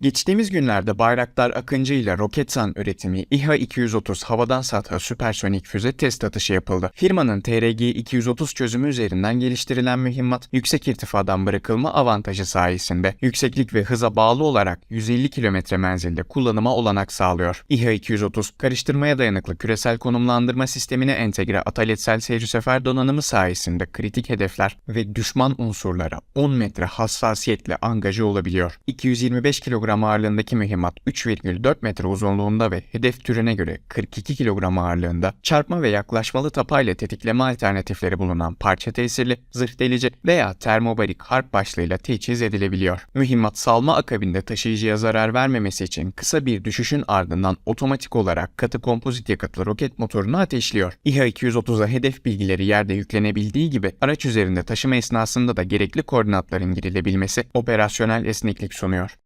Geçtiğimiz günlerde Bayraktar Akıncı ile Roketsan üretimi İHA-230 havadan satha süpersonik füze test atışı yapıldı. Firmanın TRG-230 çözümü üzerinden geliştirilen mühimmat yüksek irtifadan bırakılma avantajı sayesinde yükseklik ve hıza bağlı olarak 150 km menzilde kullanıma olanak sağlıyor. İHA-230 karıştırmaya dayanıklı küresel konumlandırma sistemine entegre ataletsel seyir sefer donanımı sayesinde kritik hedefler ve düşman unsurlara 10 metre hassasiyetle angaje olabiliyor. 225 kilogram ağırlığındaki mühimmat 3,4 metre uzunluğunda ve hedef türüne göre 42 kilogram ağırlığında çarpma ve yaklaşmalı tapayla tetikleme alternatifleri bulunan parça tesirli, zırh delici veya termobarik harp başlığıyla teçhiz edilebiliyor. Mühimmat salma akabinde taşıyıcıya zarar vermemesi için kısa bir düşüşün ardından otomatik olarak katı kompozit yakıtlı roket motorunu ateşliyor. İHA-230'a hedef bilgileri yerde yüklenebildiği gibi araç üzerinde taşıma esnasında da gerekli koordinatların girilebilmesi operasyonel esneklik sunuyor.